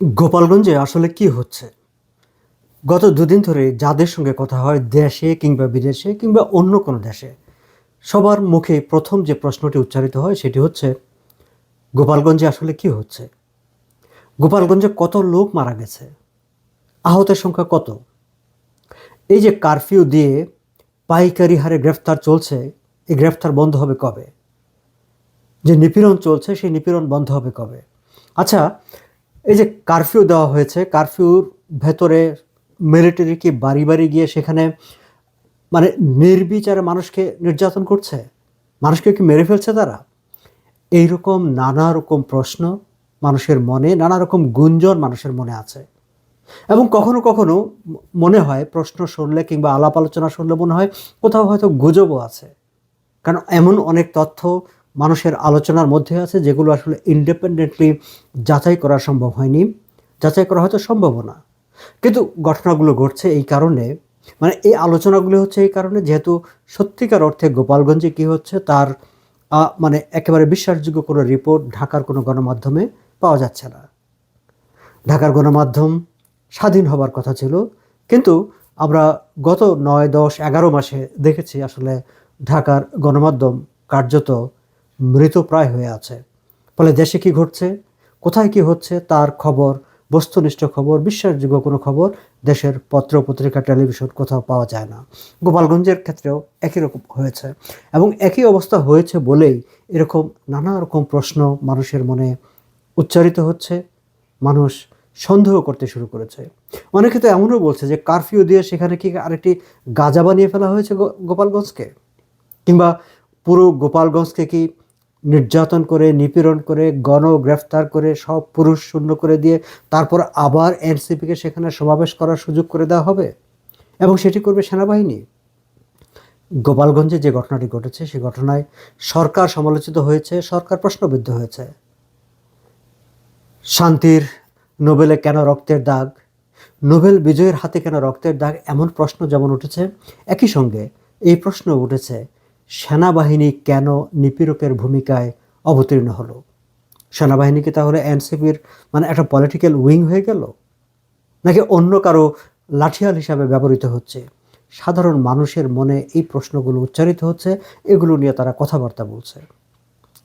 গোপালগঞ্জে আসলে কি হচ্ছে? গত দুদিন ধরে যাদের সঙ্গে কথা হয় দেশে কিংবা বিদেশে কিংবা অন্য কোনো দেশে, সবার মুখে প্রথম যে প্রশ্নটি উচ্চারিত হয় সেটি হচ্ছে, গোপালগঞ্জে আসলে কি হচ্ছে? গোপালগঞ্জে কত লোক মারা গেছে? আহতের সংখ্যা কত? এই যে কারফিউ দিয়ে পাইকারি হারে গ্রেফতার চলছে, এই গ্রেফতার বন্ধ হবে কবে? যে নিপীড়ন চলছে, সেই নিপীড়ন বন্ধ হবে কবে? আচ্ছা এই যে কারফিউ দেওয়া হয়েছে, কারফিউর ভেতরে মিলিটারি কি বাড়ি বাড়ি গিয়ে সেখানে মানে নির্বিচারে মানুষকে নির্যাতন করছে? মানুষকে কি মেরে ফেলছে তারা? এইরকম নানা রকম প্রশ্ন মানুষের মনে, নানা রকম গুঞ্জন মানুষের মনে আছে। এবং কখনো কখনো মনে হয়, প্রশ্ন শুনলে কিংবা আলাপ আলোচনা শুনলে মনে হয় কোথাও হয়তো গুজবও আছে। কারণ এমন অনেক তথ্য মানুষের আলোচনার মধ্যে আছে যেগুলো আসলে ইন্ডিপেন্ডেন্টলি যাচাই করা সম্ভব হয়নি। যাচাই করা হয়তো সম্ভব না। কিন্তু ঘটনাগুলো ঘটছে এই কারণে। মানে এই আলোচনাগুলো হচ্ছে এই কারণে যেহেতু সত্যিকার অর্থে গোপালগঞ্জে কী হচ্ছে তার মানে একেবারে বিশ্বাসযোগ্য কোনো রিপোর্ট ঢাকার কোনো গণমাধ্যমে পাওয়া যাচ্ছে না। ঢাকার গণমাধ্যম স্বাধীন হবার কথা ছিল। কিন্তু আমরা গত নয়, দশ, এগারো মাসে দেখেছি আসলে ঢাকার গণমাধ্যম কার্যত মৃতপ্রায় হয়ে আছে। ফলে দেশে কি ঘটছে? কোথায় কি হচ্ছে? তার খবর, বস্তুনিষ্ঠ খবর, বিশ্বাসযোগ্য কোনো খবর দেশের পত্র পত্রিকা টেলিভিশন কোথাও পাওয়া যায় না। গোপালগঞ্জের ক্ষেত্রেও একই রকম হয়েছে এবং একই অবস্থা হয়েছে বলেই এরকম নানা রকম প্রশ্ন মানুষের মনে উচ্চারিত হচ্ছে। মানুষ সন্দেহ করতে শুরু করেছে। অনেকে তো এমনও বলছে যে কারফিউ দিয়ে সেখানে কি আরেকটি গাজা বানিয়ে ফেলা হয়েছে গোপালগঞ্জকে? কিংবা পুরো গোপালগঞ্জকে কি নির্যাতন করে, নিপীড়ন করে গণ গ্রেফতার করে, সব পুরুষ শূন্য করে দিয়ে তারপর আবার এনসিপিকে সেখানে সমাবেশ করার সুযোগ করে দেওয়া হবে এবং সেটি করবে সেনাবাহিনী। গোপালগঞ্জে যে ঘটনাটি ঘটেছে সেই ঘটনায় সরকার সমালোচিত হয়েছে, সরকার প্রশ্নবিদ্ধ হয়েছে। শান্তির নোবেলে কেন রক্তের দাগ? নোবেল বিজয়ের হাতে কেন রক্তের দাগ? এমন প্রশ্ন যেমন উঠেছে, একই সঙ্গে এই প্রশ্ন উঠেছে। সেনাবাহিনী কেন নিপীড়কের ভূমিকায় অবতীর্ণ হলো? সেনাবাহিনীকে তাহলে এনসিপির মানে একটা পলিটিক্যাল উইং হয়ে গেল? নাকি অন্য কারও লাঠিয়াল হিসাবে ব্যবহৃত হচ্ছে? সাধারণ মানুষের মনে এই প্রশ্নগুলো উচ্চারিত হচ্ছে, এগুলো নিয়ে তারা কথাবার্তা বলছে।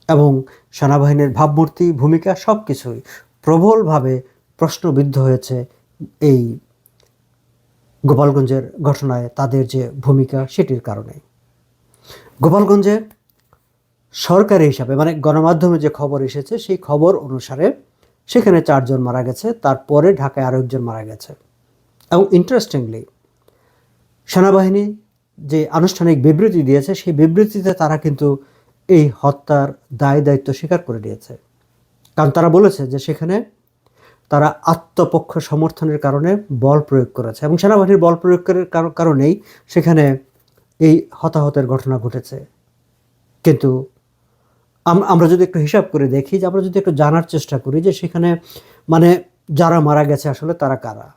এবং সেনাবাহিনীর ভাবমূর্তি, ভূমিকা সব কিছুই প্রবলভাবে প্রশ্নবিদ্ধ হয়েছে এই গোপালগঞ্জের ঘটনায় তাদের যে ভূমিকা সেটির কারণে। গোপালগঞ্জে সরকারি হিসাবে মানে গণমাধ্যমে যে খবর এসেছে, সেই খবর অনুসারে সেখানে চারজন মারা গেছে, তারপরে ঢাকায় আরও একজন মারা গেছে। এবং ইন্টারেস্টিংলি সেনাবাহিনী যে আনুষ্ঠানিক বিবৃতি দিয়েছে, সেই বিবৃতিতে তারা কিন্তু এই হত্যার দায় দায়িত্ব স্বীকার করে দিয়েছে কারণ তারা বলেছে যে সেখানে তারা আত্মপক্ষ সমর্থনের কারণে বল প্রয়োগ করেছে। এবং সেনাবাহিনীর বল প্রয়োগের কার- কারণেই সেখানে এই হতাহতের ঘটনা ঘটেছে। কিন্তু আম- আমরা যদি একটু হিসাব করে দেখি যে, আমরা যদি একটু জানার চেষ্টা করি যে, সেখানে মানে যারা মারা গেছে আসলে তারা কারা?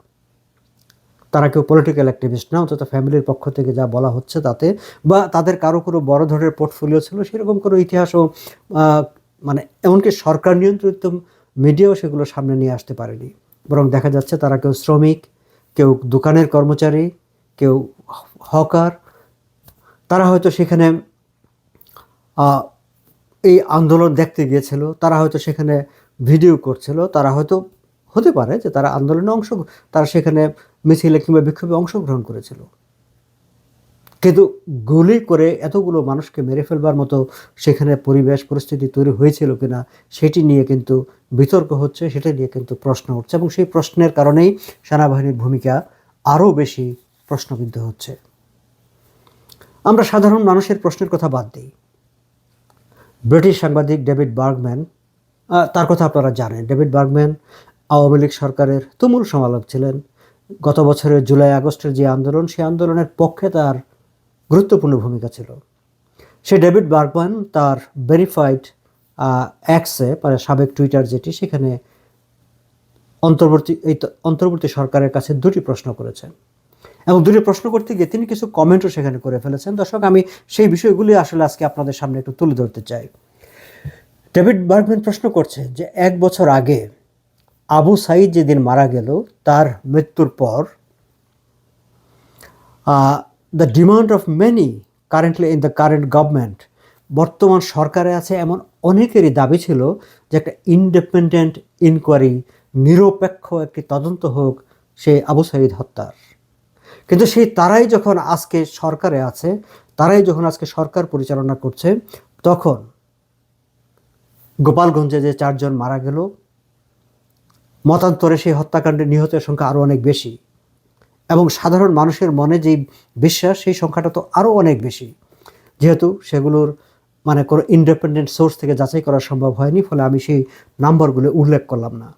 তারা কেউ পলিটিক্যাল অ্যাক্টিভিস্ট না, অন্তত ফ্যামিলির পক্ষ থেকে যা বলা হচ্ছে তাতে, বা তাদের কারও কোনো বড় ধরনের পোর্টফোলিও ছিল, সেরকম কোনো ইতিহাসও মানে এমনকি সরকার নিয়ন্ত্রিত মিডিয়াও সেগুলো সামনে নিয়ে আসতে পারেনি। বরং দেখা যাচ্ছে তারা কেউ শ্রমিক, কেউ দোকানের কর্মচারী, কেউ হকার তারা হয়তো সেখানে এই আন্দোলন দেখতে গিয়েছিল, তারা হয়তো সেখানে ভিডিও করছিল, তারা হয়তো, হতে পারে যে তারা আন্দোলনে অংশ, তারা সেখানে মিছিলে কিংবা বিক্ষোভে অংশগ্রহণ করেছিল। কিন্তু গুলি করে এতগুলো মানুষকে মেরে ফেলবার মতো সেখানে পরিবেশ, পরিস্থিতি তৈরি হয়েছিল কিনা, সেটি নিয়ে কিন্তু বিতর্ক হচ্ছে, সেটা নিয়ে কিন্তু প্রশ্ন উঠছে এবং সেই প্রশ্নের কারণেই সেনাবাহিনীর ভূমিকা আরও বেশি প্রশ্নবিদ্ধ হচ্ছে। আমরা সাধারণ মানুষের প্রশ্নের কথা বাদ দিই। ব্রিটিশ সাংবাদিক ডেভিড বার্গম্যান তার কথা আপনারা জানেন। ডেভিড বার্গম্যান আওয়ামী লীগ সরকারের তুমুল সমালোচক ছিলেন। গত বছরের জুলাই আগস্টের যে আন্দোলন, সেই আন্দোলনের পক্ষে তার গুরুত্বপূর্ণ ভূমিকা ছিল। সে ডেভিড বার্গম্যান তার ভেরিফাইড অ্যাক্সে মানে সাবেক টুইটার যেটি, সেখানে অন্তর্বর্তী এই অন্তর্বর্তী সরকারের কাছে দুটি প্রশ্ন করেছেন। এবং দুটি প্রশ্ন করতে গিয়ে তিনি কিছু কমেন্টও সেখানে করে ফেলেছেন। দর্শক, আমি সেই বিষয়গুলি আসলে আজকে আপনাদের সামনে একটু তুলে ধরতে চাই। ডেভিড বার্গম্যান প্রশ্ন করছে যে, এক বছর আগে আবু সাইদ যেদিন মারা গেল, তার মৃত্যুর পর the demand of many currently in the current government বর্তমান সরকারে আছে এমন অনেকেরই দাবি ছিল যে, একটা ইন্ডিপেন্ডেন্ট ইনকোয়ারি নিরপেক্ষ একটি তদন্ত হোক সেই আবু সাইদ হত্যার। কিন্তু সেই তারাই যখন আজকে সরকারে আছে, তারাই যখন আজকে সরকার পরিচালনা করছে, তখন গোপালগঞ্জে যে চারজন মারা গেল, মতান্তরে সেই হত্যাকাণ্ডে নিহতের সংখ্যা আরও অনেক বেশি। এবং সাধারণ মানুষের মনে যেই বিশ্বাস, সেই সংখ্যাটা তো আরও অনেক বেশি। যেহেতু সেগুলোর মানে কোনো ইন্ডিপেন্ডেন্ট সোর্স থেকে যাচাই করা সম্ভব হয়নি, ফলে আমি সেই নাম্বারগুলো উল্লেখ করলাম না।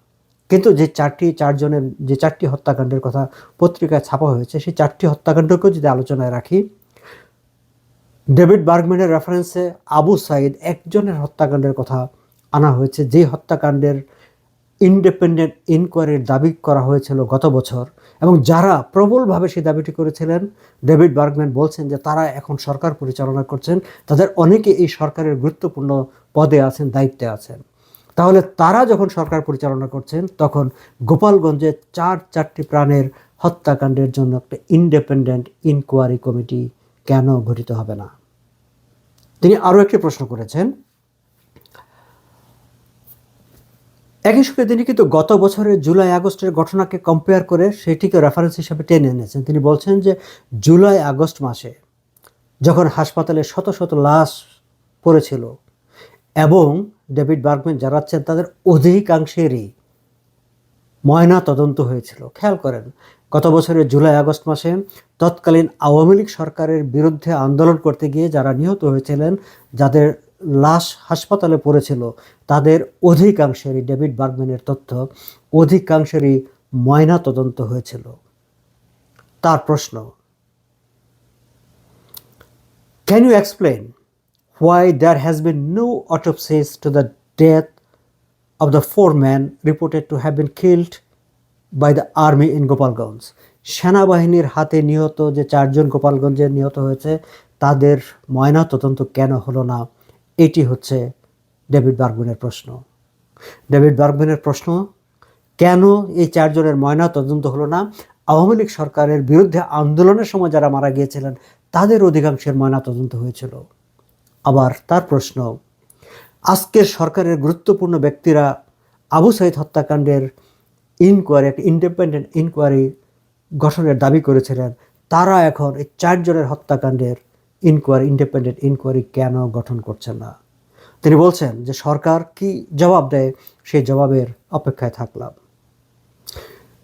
কিন্তু যে চারটি, চারজনের, যে চারটি হত্যাকাণ্ডের কথা পত্রিকায় ছাপা হয়েছে, সেই চারটি হত্যাকাণ্ডকেও যদি আলোচনায় রাখি, ডেভিড বার্গম্যানের রেফারেন্সে আবু সাইদ একজনের হত্যাকাণ্ডের কথা আনা হয়েছে। যেই হত্যাকাণ্ডের ইন্ডিপেন্ডেন্ট ইনকোয়ারির দাবি করা হয়েছিল গত বছর এবং যারা প্রবলভাবে সেই দাবিটি করেছিলেন, ডেভিড বার্গম্যান বলছেন যে তারা এখন সরকার পরিচালনা করছেন, তাদের অনেকে এই সরকারের গুরুত্বপূর্ণ পদে আছেন, দায়িত্বে আছেন। তাহলে তারা যখন সরকার পরিচালনা করছেন, তখন গোপালগঞ্জে চার চারটি প্রাণের হত্যাকাণ্ডের জন্য একটা ইন্ডিপেন্ডেন্ট ইনকোয়ারি কমিটি কেন গঠিত হবে না? তিনি আরও একটি প্রশ্ন করেছেন। একই সঙ্গে তিনি কিন্তু গত বছরের জুলাই আগস্টের ঘটনাকে কম্পেয়ার করে সেটিকে রেফারেন্স হিসাবে টেনে এনেছেন। তিনি বলছেন যে জুলাই আগস্ট মাসে যখন হাসপাতালে শত শত লাশ পড়েছিল এবং ডেভিড বার্গম্যান জানাচ্ছেন তাদের অধিকাংশেরই ময়না তদন্ত হয়েছিল। খেয়াল করেন, গত বছরের জুলাই, আগস্ট মাসে তৎকালীন আওয়ামী লীগ সরকারের বিরুদ্ধে আন্দোলন করতে গিয়ে যারা নিহত হয়েছিলেন, যাদের লাশ হাসপাতালে পড়েছিল, তাদের অধিকাংশেরই, ডেভিড বার্গম্যানের তথ্য, অধিকাংশেরই ময়না তদন্ত হয়েছিল। তার প্রশ্ন can you explain why there has been no autopsies to the death of the four men reported to have been killed by the army in Gopalganj সেনাবাহিনীর হাতে নিহত যে চারজন গোপালগঞ্জে নিহত হয়েছে, তাদের ময়না তদন্ত কেন হলো না? এটি হচ্ছে ডেভিড বার্গম্যানের প্রশ্ন। ডেভিড বার্গম্যানের প্রশ্ন, কেন এই চারজনের ময়না তদন্ত হলো না? আওয়ামী লীগ সরকারের বিরুদ্ধে আন্দোলনের সময় যারা মারা গিয়েছিলেন, তাদের অধিকাংশের ময়না তদন্ত হয়েছিল। আবার তার প্রশ্ন, আজকের সরকারের গুরুত্বপূর্ণ ব্যক্তিরা আবু সাইদ হত্যাকাণ্ডের ইনকোয়ারি একটা ইন্ডিপেন্ডেন্ট ইনকোয়ারি গঠনের দাবি করেছিলেন। তারা এখন এই চারজনের হত্যাকাণ্ডের ইনকোয়ারি ইন্ডিপেন্ডেন্ট ইনকোয়ারি কেন গঠন করছেন না? তিনি বলছেন যে সরকার কি জবাব দেয়, সেই জবাবের অপেক্ষায় থাকলাম।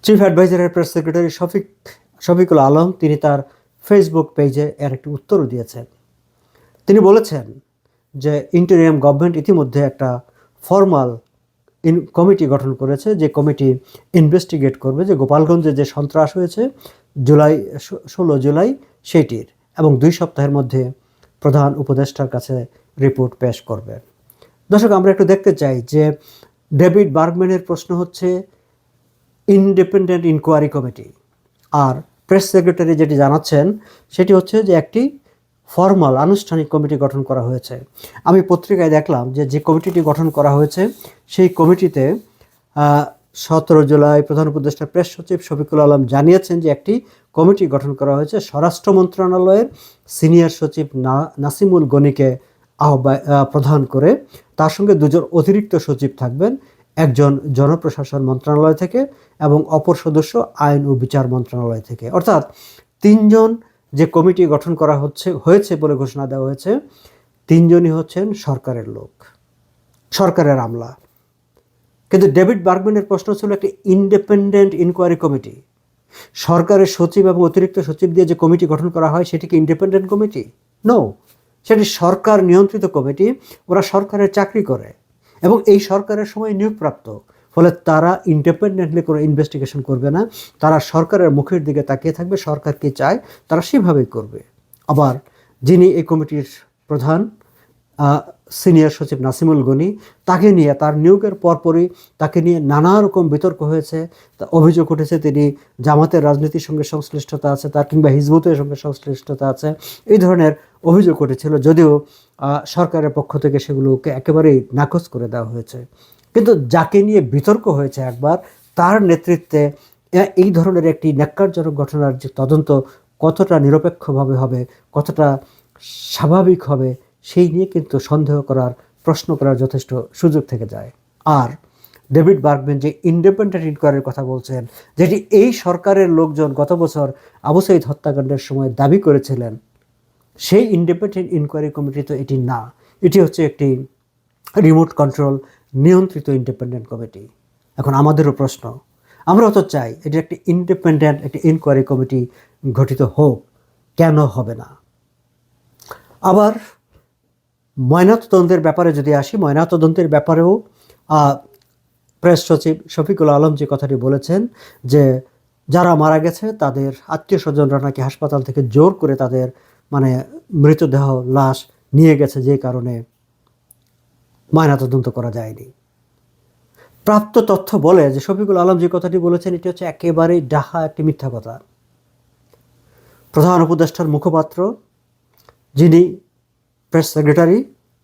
চিফ অ্যাডভাইজারের প্রেস সেক্রেটারি শফিক, শফিকুল আলম, তিনি তার ফেসবুক পেজে এর একটি উত্তরও দিয়েছেন। তিনি বলেছেন যে ইন্টেরিয়াম গভর্নমেন্ট ইতিমধ্যে একটা ফর্মাল ইন কমিটি গঠন করেছে, যে কমিটি ইনভেস্টিগেট করবে যে গোপালগঞ্জে যে সন্ত্রাস হয়েছে জুলাই ষোলো জুলাই সেটির এবং দুই সপ্তাহের মধ্যে প্রধান উপদেষ্টার কাছে রিপোর্ট পেশ করবে। দর্শক, আমরা একটু দেখতে চাই যে ডেভিড বার্গম্যানের প্রশ্ন হচ্ছে ইন্ডিপেন্ডেন্ট ইনকোয়ারি কমিটি আর প্রেস সেক্রেটারি যেটি জানাচ্ছেন, সেটি হচ্ছে যে একটি ফর্মাল আনুষ্ঠানিক কমিটি গঠন করা হয়েছে। আমি পত্রিকায় দেখলাম যে যে কমিটিটি গঠন করা হয়েছে, সেই কমিটিতে সতেরো জুলাই প্রধান উপদেষ্টা প্রেস সচিব শফিকুল আলম জানিয়েছেন যে, একটি কমিটি গঠন করা হয়েছে। স্বরাষ্ট্র মন্ত্রণালয়ের সিনিয়র সচিব নাসিমুল গনিকে আহ্বায় প্রধান করে তার সঙ্গে দুজন অতিরিক্ত সচিব থাকবেন, একজন জনপ্রশাসন মন্ত্রণালয় থেকে এবং অপর সদস্য আইন ও বিচার মন্ত্রণালয় থেকে। অর্থাৎ তিনজন যে কমিটি গঠন করা হচ্ছে, হয়েছে বলে ঘোষণা দেওয়া হয়েছে, তিনজনই হচ্ছেন সরকারের লোক, সরকারের আমলা। কিন্তু ডেভিড বার্গম্যানের প্রশ্ন ছিল একটি ইন্ডিপেন্ডেন্ট ইনকোয়ারি কমিটি। সরকারের সচিব এবং অতিরিক্ত সচিব দিয়ে যে কমিটি গঠন করা হয়, সেটি কি ইন্ডিপেন্ডেন্ট কমিটি? নো সেটি সরকার নিয়ন্ত্রিত কমিটি, ওরা সরকারের চাকরি করে এবং এই সরকারের সময় নিয়োগপ্রাপ্ত। ফলে তারা ইন্ডিপেন্ডেন্টলি কোনো ইনভেস্টিগেশন করবে না। তারা সরকারের মুখের দিকে তাকিয়ে থাকবে, সরকার কী চায়, তারা সেভাবেই করবে। আবার যিনি এই কমিটির প্রধান সিনিয়র সচিব নাসিমুল গনি, তাকে নিয়ে তার নিয়োগের পরপরই তাকে নিয়ে নানা রকম বিতর্ক হয়েছে। তা অভিযোগ উঠেছে তিনি জামাতের রাজনীতির সঙ্গে সংশ্লিষ্টতা আছে, তার কিংবা হিজবুতের সঙ্গে সংশ্লিষ্টতা আছে। এই ধরনের অভিযোগ উঠেছিল, যদিও সরকারের পক্ষ থেকে সেগুলোকে একেবারেই নাকচ করে দেওয়া হয়েছে। কিন্তু যাকে নিয়ে বিতর্ক হয়েছে একবার, তার নেতৃত্বে এই ধরনের একটি ন্যাক্কারজনক ঘটনার যে তদন্ত কতটা নিরপেক্ষভাবে হবে, কতটা স্বাভাবিক হবে, সেই নিয়ে কিন্তু সন্দেহ করার, প্রশ্ন করার যথেষ্ট সুযোগ থেকে যায়। আর ডেভিড বার্গম্যান যে ইন্ডিপেন্ডেন্ট ইনকোয়ারির কথা বলছেন, যেটি এই সরকারের লোকজন গত বছর আবু সাইদ হত্যাকাণ্ডের সময় দাবি করেছিলেন, সেই ইন্ডিপেন্ডেন্ট ইনকোয়ারি কমিটি তো এটি না। এটি হচ্ছে একটি রিমোট কন্ট্রোল নিয়ন্ত্রিত ইন্ডিপেন্ডেন্ট কমিটি এখন আমাদেরও প্রশ্ন আমরাও তো চাই এটি একটি ইন্ডিপেন্ডেন্ট একটি ইনকোয়ারি কমিটি গঠিত হোক, কেন হবে না? আবার ময়নাতদন্তের ব্যাপারে যদি আসি, ময়নাতদন্তের ব্যাপারেও প্রেস সচিব শফিকুল আলম যে কথাটি বলেছেন, যে যারা মারা গেছে, তাদের আত্মীয় স্বজনরা নাকি হাসপাতাল থেকে জোর করে তাদের মানে মৃতদেহ লাশ নিয়ে গেছে যে কারণে ময়নাতদন্ত করা যায়নি। প্রাপ্ত তথ্য বলে যে শফিকুল আলম যে কথাটি বলেছেন, এটি হচ্ছে একেবারেই ডাহা একটি মিথ্যা কথা। প্রধান উপদেষ্টার মুখপাত্র যিনি প্রেস সেক্রেটারি,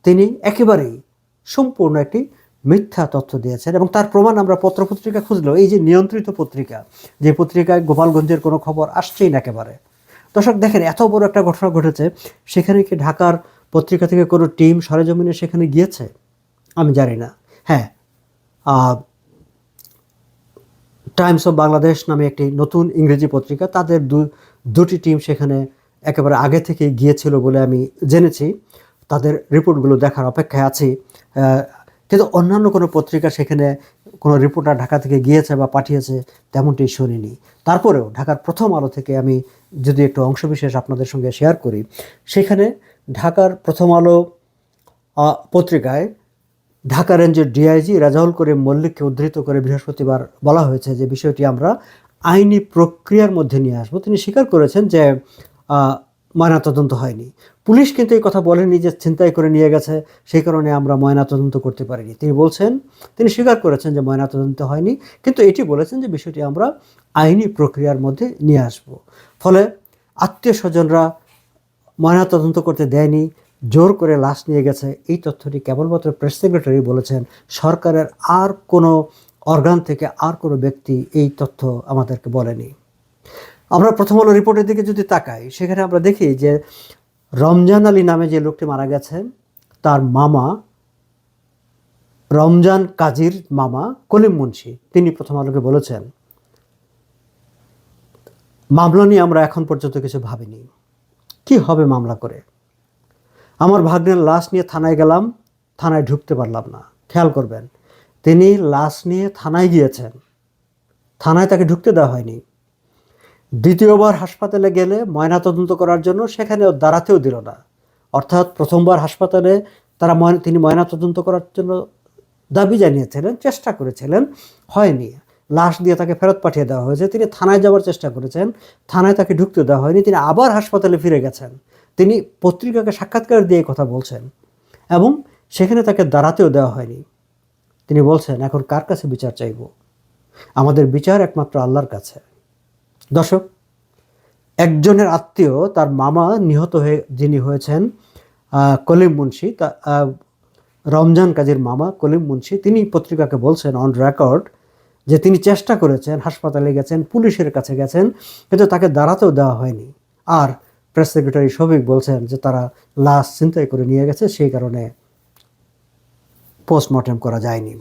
তিনি একেবারেই সম্পূর্ণ একটি মিথ্যা তথ্য দিয়েছেন এবং তার প্রমাণ আমরা পত্রপত্রিকা খুঁজলেও, এই যে নিয়ন্ত্রিত পত্রিকা, যে পত্রিকায় গোপালগঞ্জের কোনো খবর আসছেই না একেবারে। দর্শক, দেখেন, এত বড় একটা ঘটনা ঘটেছে, সেখানে কি ঢাকার পত্রিকা থেকে কোনো টিম সরেজমিনে সেখানে গিয়েছে? আমি জানি না। হ্যাঁ টাইমস অফ বাংলাদেশ নামে একটি নতুন ইংরেজি পত্রিকা, তাদের দু, দুটি টিম সেখানে একেবারে আগে থেকে গিয়েছিল বলে আমি জেনেছি। তাদের রিপোর্টগুলো দেখার অপেক্ষায় আছি। কিন্তু অন্যান্য কোনো পত্রিকা সেখানে কোনো রিপোর্টার ঢাকা থেকে গিয়েছে বা পাঠিয়েছে তেমনটি শুনিনি। তারপরেও ঢাকার প্রথম আলো থেকে আমি যদি একটু অংশবিশেষ আপনাদের সঙ্গে শেয়ার করি, সেখানে ঢাকার প্রথম আলো পত্রিকায় ঢাকা রেঞ্জের ডিআইজি রাজাউল করিম মল্লিককে উদ্ধৃত করে বৃহস্পতিবার বলা হয়েছে যে বিষয়টি আমরা আইনি প্রক্রিয়ার মধ্যে নিয়ে আসব। তিনি স্বীকার করেছেন যে ময়নাতদন্ত হয়নি। পুলিশ কিন্তু এই কথা বলেনি যে ছিনতাই করে নিয়ে গেছে, সেই কারণে আমরা ময়নাতদন্ত করতে পারিনি। তিনি বলছেন, তিনি স্বীকার করেছেন যে ময়নাতদন্ত হয়নি, কিন্তু এটি বলেছেন যে বিষয়টি আমরা আইনি প্রক্রিয়ার মধ্যে নিয়ে আসব। ফলে আত্মীয় স্বজনরা ময়নাতদন্ত করতে দেয়নি জোর করে লাশ নিয়ে গেছে। এই তথ্যটি কেবলমাত্র প্রেস সেক্রেটারি বলেছেন। সরকারের আর কোনো অর্গান থেকে আর কোনো ব্যক্তি এই তথ্য আমাদেরকে বলেনি। আমরা প্রথম আলো রিপোর্টের দিকে যদি তাকাই, সেখানে আমরা দেখি যে রমজান আলী নামে যে লোকটি মারা গেছেন তার মামা রমজান কাজীর মামা কলিম মুন্সি, তিনি প্রথম আলোকে বলেছেন, মামলা নিয়ে আমরা এখন পর্যন্ত কিছু ভাবিনি। কি হবে মামলা করে? আমার ভাগ্নের লাশ নিয়ে থানায় গেলাম, থানায় ঢুকতে পারলাম না। খেয়াল করবেন, তিনি লাশ নিয়ে থানায় গিয়েছেন। থানায় তাকে ঢুকতে দেওয়া হয়নি। দ্বিতীয়বার হাসপাতালে গেলে ময়নাতদন্ত করার জন্য সেখানে দাঁড়াতেও দিল না। অর্থাৎ প্রথমবার হাসপাতালে তারা তিনি ময়নাতদন্ত করার জন্য দাবি জানিয়েছিলেন, চেষ্টা করেছিলেন, হয়নি। লাশ দিয়ে তাকে ফেরত পাঠিয়ে দেওয়া হয়েছে। তিনি থানায় যাওয়ার চেষ্টা করেছেন, থানায় তাকে ঢুকতে দেওয়া হয়নি। তিনি আবার হাসপাতালে ফিরে গেছেন। তিনি পত্রিকাকে সাক্ষাৎকার দিয়ে কথা বলছেন এবং সেখানে তাকে দাঁড়াতেও দেওয়া হয়নি। তিনি বলছেন, এখন কার কাছে বিচার চাইব? আমাদের বিচার একমাত্র আল্লাহর কাছে। দর্শক, একজনের আত্মীয় তার মামা নিহত হয়ে যিনি হয়েছেন কলিম মুন্সি, তা রমজান কাজীর মামা কলিম মুন্সি, তিনি পত্রিকাকে বলছেন অন রেকর্ড যে তিনি চেষ্টা করেছেন, হাসপাতালে গেছেন, পুলিশের কাছে গেছেন, কিন্তু তাকে দাঁড়াতেও দেওয়া হয়নি। আর প্রেস সেক্রেটারি শফিক বলছেন যে তারা লাশ চিন্তাই করে নিয়ে গেছে, সেই কারণে পোস্টমর্টেম করা যায়নি।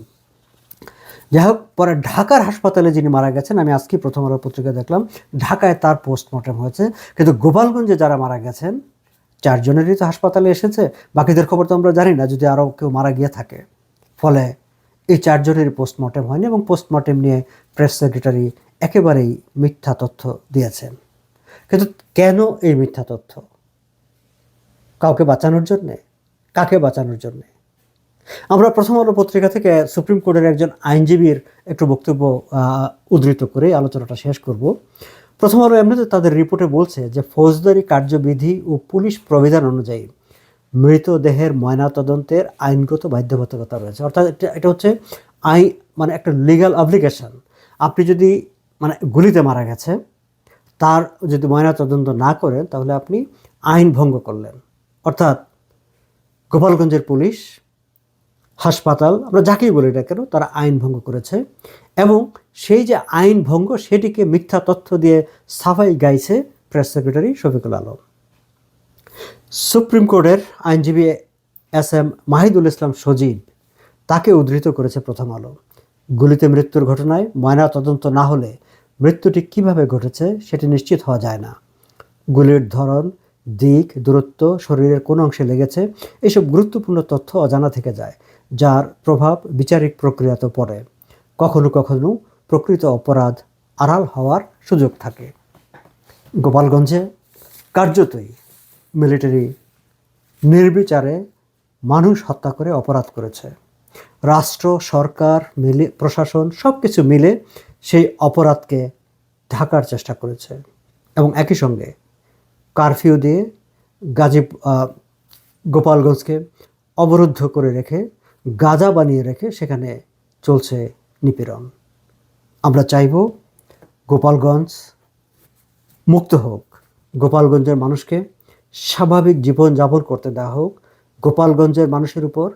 যাই হোক, পরে ঢাকার হাসপাতালে যিনি মারা গেছেন, আমি আজকে প্রথম আলো পত্রিকা দেখলাম, ঢাকায় তার পোস্টমর্টেম হয়েছে। কিন্তু গোপালগঞ্জে যারা মারা গেছেন, চারজনেরই তো হাসপাতালে এসেছে, বাকিদের খবর তো আমরা জানি না, যদি আরও কেউ মারা গিয়ে থাকে। ফলে এই চারজনেরই পোস্টমর্টেম হয়নি এবং পোস্টমর্টেম নিয়ে প্রেস সেক্রেটারি একেবারেই মিথ্যা তথ্য দিয়েছেন। কিন্তু কেন এই মিথ্যা তথ্য? কাউকে বাঁচানোর জন্যে? কাকে বাঁচানোর জন্যে? আমরা প্রথম আলো পত্রিকা থেকে সুপ্রিম কোর্টের একজন আইনজীবীর একটু বক্তব্য উদ্ধৃত করে আলোচনাটা শেষ করব। প্রথম আলো এমনিতে তাদের রিপোর্টে বলছে যে ফৌজদারি কার্যবিধি ও পুলিশ প্রবিধান অনুযায়ী মৃতদেহের ময়নাতদন্তের আইনগত বাধ্যবাধকতা রয়েছে। অর্থাৎ এটা হচ্ছে আই মানে একটা লিগ্যাল অব্লিগেশন আপনি যদি মানে গুলিতে মারা গেছে তার যদি ময়নাতদন্ত না করেন, তাহলে আপনি আইন ভঙ্গ করলেন। অর্থাৎ গোপালগঞ্জের পুলিশ, হাসপাতাল, আমরা যাকেই বলি না কেন, তারা আইন ভঙ্গ করেছে এবং সেই যে আইন ভঙ্গ, সেটিকে মিথ্যা তথ্য দিয়ে সাফাই গাইছে press secretary Shafiqul Alam. Supreme কোর্টের আইনজীবী এস এম মাহিদুল ইসলাম সজীব তাকে উদ্ধৃত করেছে প্রথম আলো। গুলিতে মৃত্যুর ঘটনায় ময়না তদন্ত না হলে মৃত্যুটি কীভাবে ঘটেছে সেটি নিশ্চিত হওয়া যায় না। গুলির ধরন, দিক, দূরত্ব, শরীরের কোন অংশে লেগেছে, এসব গুরুত্বপূর্ণ তথ্য অজানা থেকে যায়, যার প্রভাব বিচারিক প্রক্রিয়াতে পড়ে। কখনো কখনো প্রকৃত অপরাধ আড়াল হওয়ার সুযোগ থাকে। গোপালগঞ্জে কার্যতই মিলিটারি নির্বিচারে মানুষ হত্যা করে অপরাধ করেছে। রাষ্ট্র, সরকার, মিলে, প্রশাসন সব কিছু মিলে সেই অপরাধকে ঢাকার চেষ্টা করেছে। এবং একই সঙ্গে কারফিউ দিয়ে গাজী গোপালগঞ্জকে অবরুদ্ধ করে রেখে গাজা বানিয়ে রেখে সেখানে চলছে নিপীড়ন। আমরা চাইব গোপালগঞ্জ মুক্ত হোক, গোপালগঞ্জের মানুষকে স্বাভাবিক জীবন যাপন করতে দেওয়া হোক, গোপালগঞ্জের মানুষের উপর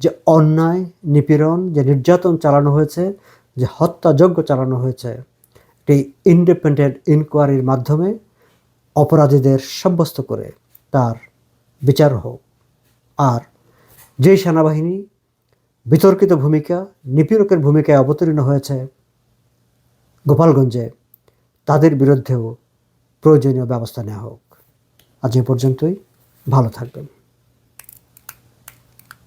যে অন্যায়, নিপীড়ন, যে নির্যাতন চালানো হয়েছে যে হত্যাযজ্ঞ চালানো হয়েছে একটি ইন্ডিপেন্ডেন্ট ইনকোয়ারির মাধ্যমে অপরাধীদের সাব্যস্ত করে তার বিচার হোক। আর যে সেনাবাহিনী বিতর্কিত ভূমিকা, নিপীড়কের ভূমিকায় অবতীর্ণ হয়েছে, গোপালগঞ্জে তাদের বিরুদ্ধেও প্রয়োজনীয় ব্যবস্থা নেওয়া হোক। আজ এ পর্যন্তই। ভালো থাকবেন।